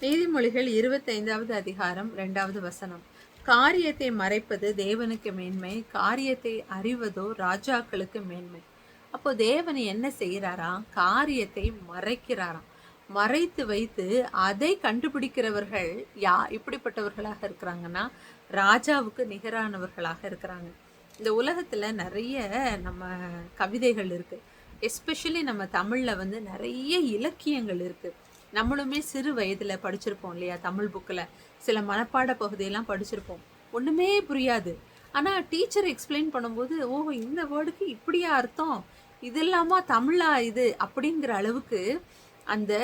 நீதிமொழிகள் இருபத்தைந்தாவது அதிகாரம் ரெண்டாவது வசனம். காரியத்தை மறைப்பது தேவனுக்கு மேன்மை காரியத்தை அறிவதோ ராஜாக்களுக்கு மேன்மை. அப்போ தேவன் என்ன செய்கிறாராம் காரியத்தை மறைக்கிறாராம். மறைத்து வைத்து அதை கண்டுபிடிக்கிறவர்கள் யா இப்படிப்பட்டவர்களாக இருக்கிறாங்கன்னா ராஜாவுக்கு நிகரானவர்களாக இருக்கிறாங்க. இந்த உலகத்துல நிறைய நம்ம கவிதைகள் இருக்கு. எஸ்பெஷலி நம்ம தமிழ்ல வந்து நிறைய இலக்கியங்கள் இருக்கு. நம்மளுமே சிறு வயதில் படிச்சிருப்போம் இல்லையா? தமிழ் புக்கில் சில மனப்பாட பகுதியெல்லாம் படிச்சிருப்போம். ஒன்றுமே புரியாது. ஆனால் டீச்சர் எக்ஸ்பிளைன் பண்ணும்போது ஓ இந்த வேர்டுக்கு இப்படியா அர்த்தம்? இது இல்லாமல் தமிழா இது? அப்படிங்கிற அளவுக்கு அந்த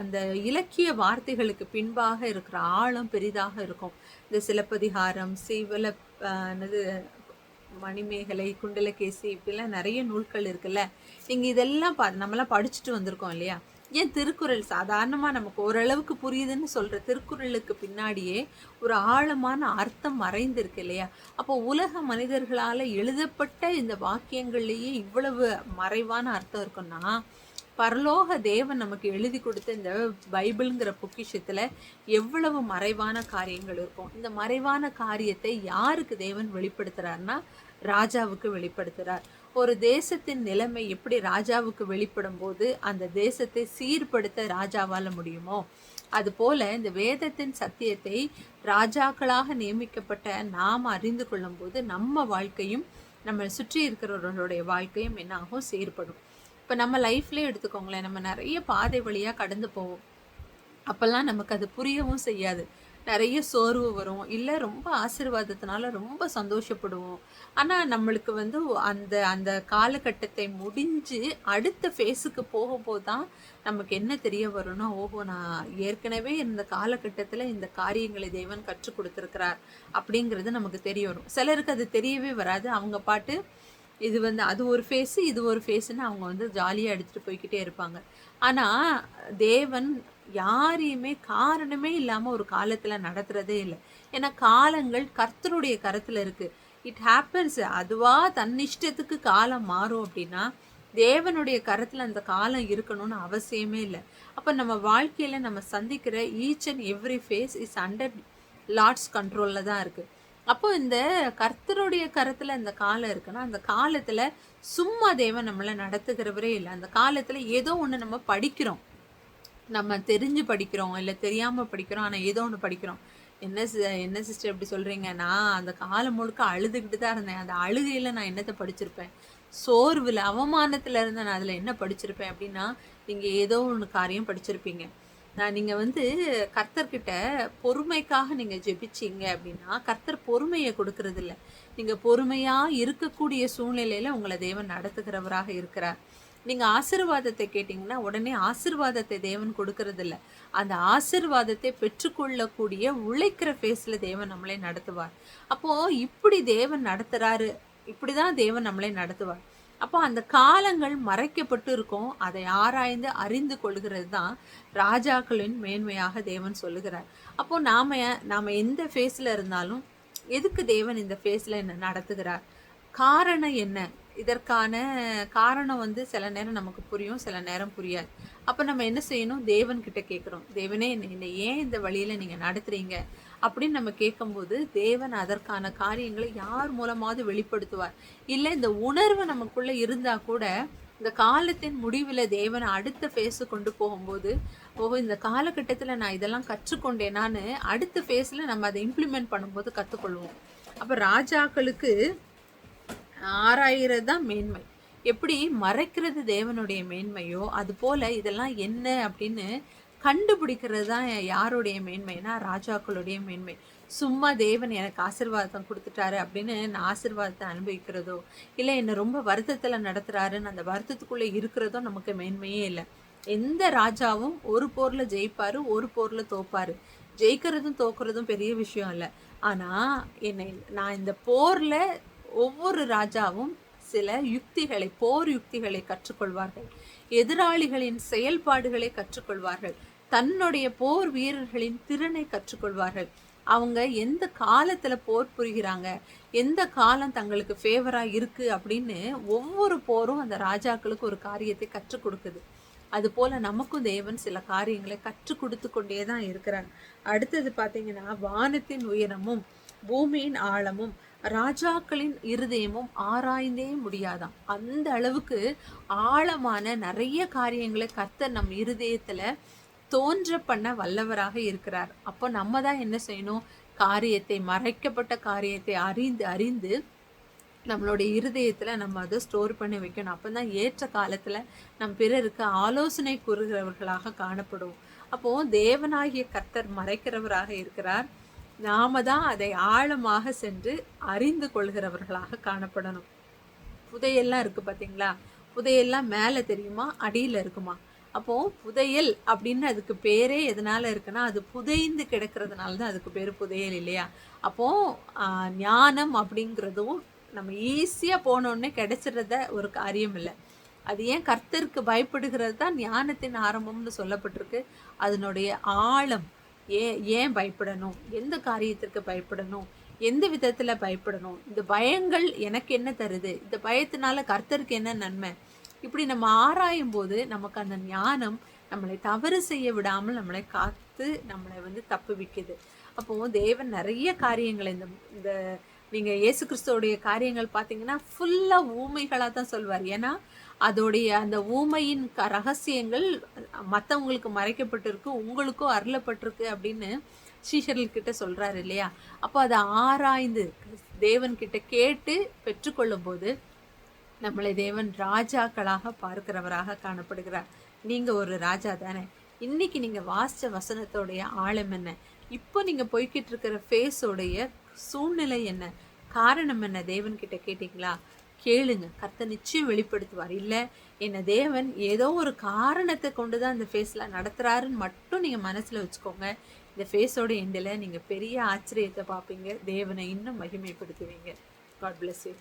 அந்த இலக்கிய வார்த்தைகளுக்கு பின்பாக இருக்கிற ஆழம் பெரிதாக இருக்கும். இந்த சிலப்பதிகாரம் சிவல என்னது மணிமேகலை குண்டலகேசி இப்படிலாம் நிறைய நூல்கள் இருக்குல்ல? நீங்கள் இதெல்லாம் பா நம்மளாம் படிச்சுட்டு வந்திருக்கோம் இல்லையா? ஏன் திருக்குறள் சாதாரணமாக நமக்கு ஓரளவுக்கு புரியுதுன்னு சொல்கிற திருக்குறளுக்கு பின்னாடியே ஒரு ஆழமான அர்த்தம் மறைந்திருக்கு இல்லையா? அப்போ உலக மனிதர்களால் எழுதப்பட்ட இந்த வாக்கியங்கள்லேயே இவ்வளவு மறைவான அர்த்தம் இருக்குன்னா பரலோக தேவன் நமக்கு எழுதி கொடுத்த இந்த பைபிள்ங்கிற பொக்கிஷத்தில் எவ்வளவு மறைவான காரியங்கள் இருக்கும்? இந்த மறைவான காரியத்தை யாருக்கு தேவன் வெளிப்படுத்துகிறாருன்னா ராஜாவுக்கு வெளிப்படுத்துகிறார் ஒரு தேசத்தின் நிலைமை எப்படி ராஜாவுக்கு வெளிப்படும் போது அந்த தேசத்தை சீர்படுத்த ராஜாவால் முடியுமோ? அதுபோல இந்த வேதத்தின் சத்தியத்தை ராஜாக்களாக நியமிக்கப்பட்ட நாம் அறிந்து கொள்ளும் போது நம்ம வாழ்க்கையும் நம்ம சுற்றி இருக்கிறவர்களுடைய வாழ்க்கையும் என்னாகும் சீர்படும். இப்போ நம்ம லைஃப்லேயே எடுத்துக்கோங்களேன் நம்ம நிறைய பாதை வழியாக கடந்து போவோம். அப்போல்லாம் நமக்கு அது புரியவும் செய்யாது. நிறைய சோர்வு வரும். இல்லை ரொம்ப ஆசிர்வாதத்தினால ரொம்ப சந்தோஷப்படுவோம். ஆனால் நம்மளுக்கு வந்து அந்த அந்த காலகட்டத்தை முடிஞ்சு அடுத்த ஃபேஸுக்கு போகும்போது தான் நமக்கு என்ன தெரிய வரும்னா ஓஹோ நான் ஏற்கனவே இந்த காலகட்டத்தில் இந்த காரியங்களை தேவன் கற்றுக் கொடுத்துருக்கிறார் அப்படிங்கிறது நமக்கு தெரிய வரும். சிலருக்கு அது தெரியவே வராது. அவங்க பாட்டு இது வந்து அது ஒரு ஃபேஸு இது ஒரு ஃபேஸுன்னு அவங்க வந்து ஜாலியாக எடுத்துகிட்டு போய்க்கிட்டே இருப்பாங்க. ஆனால் தேவன் யாரையுமே காரணமே இல்லாமல் ஒரு காலத்தில் நடத்துறதே இல்லை. ஏன்னா காலங்கள் கர்த்தருடைய கருத்தில் இருக்குது இட் ஹேப்பன்ஸ் அதுவாக தன்னிஷ்டத்துக்கு காலம் மாறும் அப்படின்னா தேவனுடைய கரத்தில் அந்த காலம் இருக்கணும்னு அவசியமே இல்லை. அப்போ நம்ம வாழ்க்கையில் நம்ம சந்திக்கிற each and every phase is under lord's கண்ட்ரோலில் தான் இருக்குது அப்போ இந்த கர்த்தருடைய கருத்தில் இந்த காலம் இருக்குன்னா அந்த காலத்தில் சும்மா தேவன் நம்மளை நடத்துகிறவரே இல்லை. அந்த காலத்தில் ஏதோ ஒன்று நம்ம படிக்கிறோம். நம்ம தெரிஞ்சு படிக்கிறோம் இல்லை தெரியாமல் படிக்கிறோம் ஆனால் ஏதோ ஒன்று படிக்கிறோம். என்ன சி- என்ன சிஸ்டர் இப்படி சொல்கிறீங்க நான் அந்த காலம் முழுக்க அழுதுகிட்டு தான் இருந்தேன். அந்த அழுகையில் நான் என்னத்தை படிச்சிருப்பேன்? சோர்வில் அவமானத்தில் இருந்த நான் அதில் என்ன படிச்சிருப்பேன் அப்படின்னா நீங்கள் ஏதோ ஒன்று காரியம் படிச்சிருப்பீங்க. நான் நீங்கள் வந்து கர்த்தர்கிட்ட பொறுமைக்காக நீங்கள் ஜெபிச்சீங்க அப்படின்னா கர்த்தர் பொறுமையை கொடுக்கறதில்ல. நீங்கள் பொறுமையாக இருக்கக்கூடிய சூழ்நிலையில் உங்களை தேவன் நடத்துகிறவராக இருக்கிறார். நீங்கள் ஆசீர்வாதத்தை கேட்டிங்கன்னா உடனே ஆசிர்வாதத்தை தேவன் கொடுக்கறதில்ல. அந்த ஆசீர்வாதத்தை பெற்றுக்கொள்ளக்கூடிய உழைக்கிற ஃபேஸில் தேவன் நம்மளை நடத்துவார். அப்போது இப்படி தேவன் நடத்துகிறாரு இப்படி தான் தேவன் நம்மளை நடத்துவார். அப்போ அந்த காலங்கள் மறைக்கப்பட்டு இருக்கும். அதை ஆராய்ந்து அறிந்து கொள்கிறது தான் ராஜாக்களின் மேன்மையாக தேவன் சொல்லுகிறார். அப்போ நாம் நாம் எந்த ஃபேஸில் இருந்தாலும் எதுக்கு தேவன் இந்த ஃபேஸில் என்ன நடத்துகிறார்? காரணம் என்ன? இதற்கான காரணம் வந்து சில நேரம் நமக்கு புரியும் சில நேரம் புரியாது. அப்போ நம்ம என்ன செய்யணும்? தேவன்கிட்ட கேட்குறோம். தேவனே என்னை ஏன் இந்த வழியில் நீங்கள் நடத்துகிறீங்க அப்படின்னு நம்ம கேட்கும்போது தேவன் அதற்கான காரியங்களை யார் மூலமாவது வெளிப்படுத்துவார். இல்லை இந்த உணர்வு நமக்குள்ளே இருந்தால் கூட இந்த காலத்தின் முடிவில் தேவன் அடுத்த ஃபேஸு கொண்டு போகும்போது ஓஹோ இந்த காலகட்டத்தில் நான் இதெல்லாம் கற்றுக்கொண்டேனான்னு அடுத்த ஃபேஸில் நம்ம அதை இம்ப்ளிமெண்ட் பண்ணும்போது கற்றுக்கொள்வோம். அப்போ ராஜாக்களுக்கு ஆராயிறது தான் மேன்மை. எப்படி மறைக்கிறது தேவனுடைய மேன்மையோ அது போல் இதெல்லாம் என்ன அப்படின்னு கண்டுபிடிக்கிறது தான் யாருடைய மேன்மைனா ராஜாக்களுடைய மேன்மை. சும்மா தேவன் எனக்கு ஆசிர்வாதம் கொடுத்துட்டாரு அப்படின்னு நான் ஆசிர்வாதத்தை அனுபவிக்கிறதோ இல்லை என்னை ரொம்ப வருத்தத்தில் நடத்துகிறாருன்னு அந்த வருத்தத்துக்குள்ளே இருக்கிறதோ நமக்கு மேன்மையே இல்லை. எந்த ராஜாவும் ஒரு போரில் ஜெயிப்பார் ஒரு போரில் தோப்பார். ஜெயிக்கிறதும் தோக்குறதும் பெரிய விஷயம் இல்லை. ஆனால் என்னை நான் இந்த போரில் ஒவ்வொரு ராஜாவும் சில யுக்திகளை போர் யுக்திகளை கற்றுக்கொள்வார்கள். எதிராளிகளின் செயல்பாடுகளை கற்றுக்கொள்வார்கள். தன்னுடைய போர் வீரர்களின் திறனை கற்றுக்கொள்வார்கள். அவங்க எந்த காலத்தில் போர் புரிகிறாங்க? எந்த காலம் தங்களுக்கு ஃபேவராக இருக்கு அப்படின்னு ஒவ்வொரு போரும் அந்த ராஜாக்களுக்கு ஒரு காரியத்தை கற்றுக் கொடுக்குது. அதுபோல் நமக்கும் தேவன் சில காரியங்களை கற்றுக் கொடுத்து கொண்டே தான் இருக்கிறாங்க அடுத்தது பார்த்தீங்கன்னா வானத்தின் உயரமும் பூமியின் ஆழமும் ராஜாக்களின் இருதயமும் ஆராய்ந்தே முடியாதாம். அந்த அளவுக்கு ஆழமான நிறைய காரியங்களை கர்த்தர் நம் இருதயத்தில் தோன்ற பண்ண வல்லவராக இருக்கிறார். அப்போ நம்ம தான் என்ன செய்யணும்? காரியத்தை மறைக்கப்பட்ட காரியத்தை அறிந்து அறிந்து நம்மளுடைய இருதயத்தில் நம்ம அதை ஸ்டோர் பண்ணி வைக்கணும். அப்போ தான் ஏற்ற காலத்தில் நம் பிறருக்கு ஆலோசனை கூறுகிறவர்களாக காணப்படும் அப்போது தேவனாகிய கர்த்தர் மறைக்கிறவராக இருக்கிறார். நாம தான் அதை ஆழமாக சென்று அறிந்து கொள்கிறவர்களாக காணப்படணும். புதையெல்லாம் இருக்குது பார்த்தீங்களா புதையெல்லாம் மேலே தெரியுமா? அடியில் இருக்குமா? அப்போது புதையல் அப்படின்னு அதுக்கு பேரே எதனால் இருக்குன்னா அது புதைந்து கிடக்கிறதுனால தான் அதுக்கு பேர் புதையல் இல்லையா? அப்போது ஞானம் அப்படிங்கிறதும் நம்ம ஈஸியாக போனோடனே கிடைச்சிடுறத ஒரு காரியம் இல்லை. அது ஏன் கர்த்தருக்கு பயப்படுகிறது தான் ஞானத்தின் ஆரம்பம்னு சொல்லப்பட்டிருக்கு. அதனுடைய ஆழம் ஏன் ஏன் பயப்படணும்? எந்த காரியத்திற்கு பயப்படணும்? எந்த விதத்தில் பயப்படணும்? இந்த பயங்கள் எனக்கு என்ன தருது? இந்த பயத்தினால கர்த்தருக்கு என்ன நன்மை? இப்படி நம்ம ஆராயும் போது நமக்கு அந்த ஞானம் நம்மளை தவறு செய்ய விடாமல் நம்மளை காத்து நம்மளை வந்து தப்பு விக்குது. அப்போது தேவன் நிறைய காரியங்களை இந்த இந்த நீங்கள் இயேசு கிறிஸ்துவோடைய காரியங்கள் பார்த்தீங்கன்னா ஃபுல்லாக ஊமைகளாக தான் சொல்வார். ஏன்னா அதோடைய அந்த ஊமையின் க ரகசியங்கள் மற்றவங்களுக்கு மறைக்கப்பட்டிருக்கு உங்களுக்கும் அருளப்பட்டிருக்கு அப்படின்னு ஸ்ரீஷர்கள் கிட்ட சொல்கிறாரு இல்லையா? அப்போ அதை ஆராய்ந்து தேவன்கிட்ட கேட்டு பெற்றுக்கொள்ளும் போது நம்மளை தேவன் ராஜாக்களாக பார்க்கிறவராக காணப்படுகிறார். நீங்கள் ஒரு ராஜா தானே. இன்னைக்கு நீங்கள் வாசித்த வசனத்தோடைய ஆழம் என்ன? இப்போ நீங்கள் போய்கிட்டு இருக்கிற ஃபேஸோடைய சூழ்நிலை என்ன? காரணம் என்ன? தேவன்கிட்ட கேட்டிங்களா? கேளுங்க. கர்த்த நிச்சயம் வெளிப்படுத்துவார். இல்லை என்ன தேவன் ஏதோ ஒரு காரணத்தை கொண்டு தான் இந்த ஃபேஸில் நடத்துகிறாருன்னு மட்டும் நீங்கள் மனசில் வச்சுக்கோங்க. இந்த ஃபேஸோட எண்டில் நீங்கள் பெரிய ஆச்சரியத்தை பார்ப்பீங்க. தேவனை இன்னும் மகிமைப்படுத்துவீங்க. God bless you